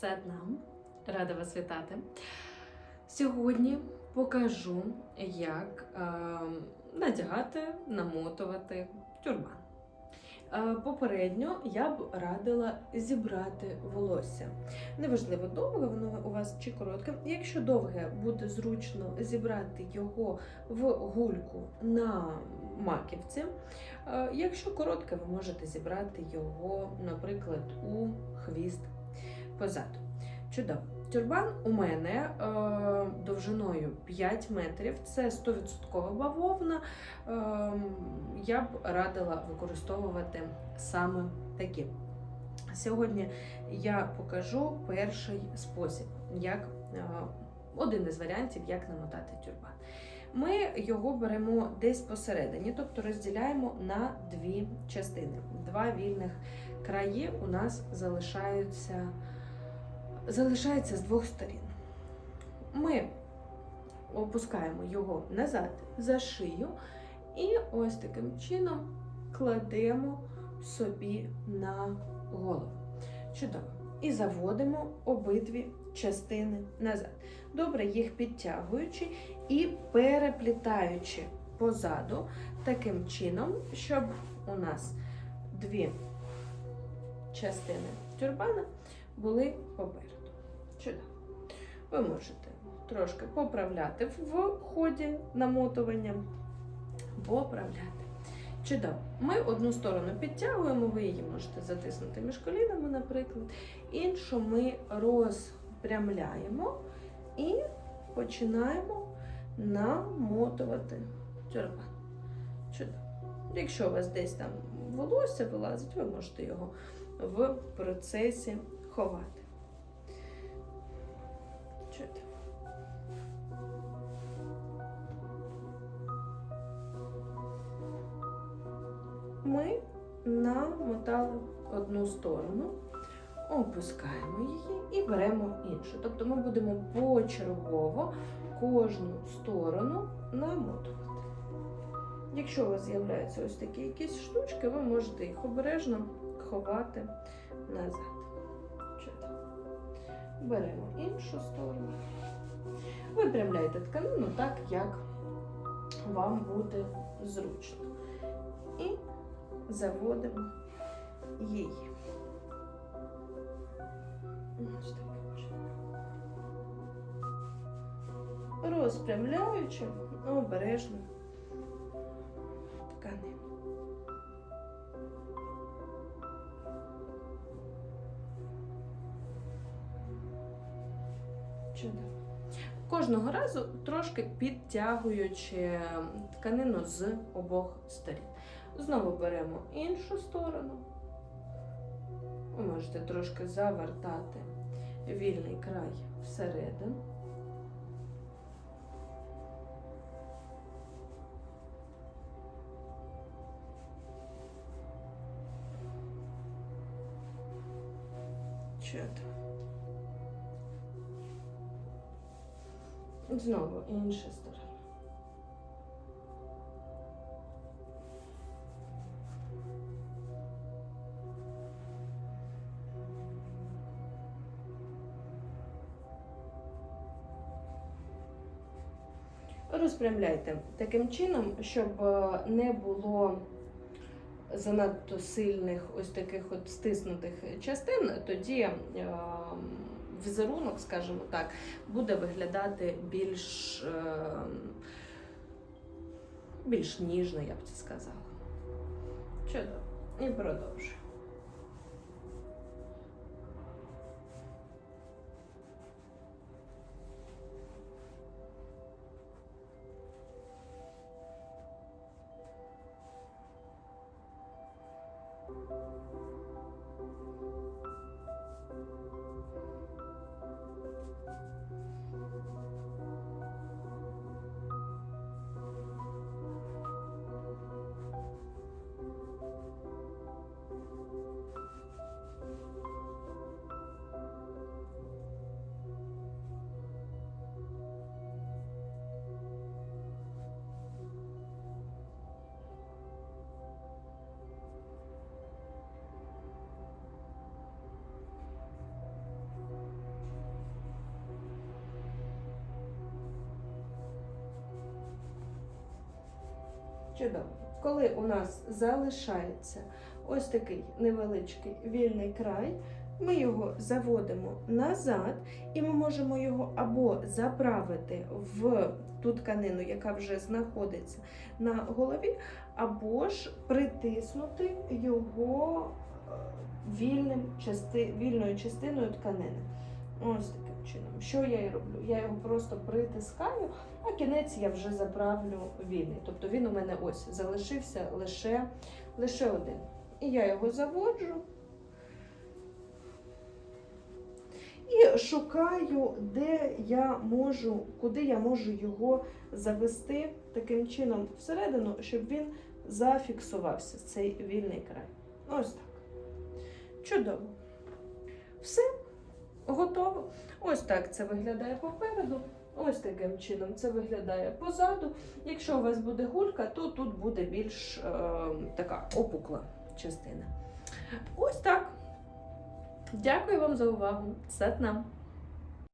Все нам. Рада вас вітати. Сьогодні покажу, як е, надягати, намотувати тюрбан. Е, Попередньо я б радила зібрати волосся. Неважливо, довге воно у вас чи коротке. Якщо довге, буде зручно зібрати його в гульку на маківці. Е, Якщо коротке, ви можете зібрати його, наприклад, у хвіст позаду. Чудово. Тюрбан у мене е, довжиною 5 метрів, це 100% бавовна. Е, я б радила використовувати саме такі. Сьогодні я покажу перший спосіб, як е, один із варіантів, як намотати тюрбан. Ми його беремо десь посередині, тобто розділяємо на дві частини. Два вільних краї у нас залишаються, залишається з двох сторін. Ми опускаємо його назад за шию і ось таким чином кладемо собі на голову. Чудово. І заводимо обидві частини назад. Добре їх підтягуючи і переплітаючи позаду таким чином, щоб у нас дві частини тюрбана були попереду. Чудово. Ви можете трошки поправляти в ході намотування, поправляти. Чудово. Ми одну сторону підтягуємо, ви її можете затиснути між колінами, наприклад. Іншу ми розпрямляємо і починаємо намотувати тюрбан. Чудово. Якщо у вас десь там волосся вилазить, ви можете його в процесі ховати. Чудово. Ми намотали одну сторону, опускаємо її і беремо іншу. Тобто ми будемо почергово кожну сторону намотувати. Якщо у вас з'являються ось такі якісь штучки, ви можете їх обережно ховати назад. Беремо іншу сторону. Випрямляйте тканину так, як вам буде зручно. І заводимо її. Розпрямляючи обережно Чудово. Кожного разу трошки підтягуючи тканину з обох сторін. Знову беремо іншу сторону. Ви можете трошки завертати вільний край всередину. Чудово. Знову інша сторона. Розпрямляйте таким чином, щоб е, не було занадто сильних ось таких от стиснутих частин, тоді е, візерунок, скажімо так, буде виглядати більш, е, більш ніжно, я б це сказала. Чудово. І продовжуємо. Чудово. Коли у нас залишається ось такий невеличкий вільний край, ми його заводимо назад, і ми можемо його або заправити в ту тканину, яка вже знаходиться на голові, або ж притиснути його е, вільним части, вільною частиною тканини. Ось таким чином. Що я і роблю? Я його просто притискаю, а кінець я вже заправлю вільний. Тобто він у мене ось залишився лише, лише один. І я його заводжу. І шукаю, де я можу, куди я можу його завести таким чином всередину, щоб він зафіксувався, цей вільний край. Ось так. Чудово. Все, готово. Ось так це виглядає попереду. Ось таким чином це виглядає позаду. Якщо у вас буде гулька, то тут буде більш е, така опукла частина. Ось так. Дякую вам за увагу. Сатнам!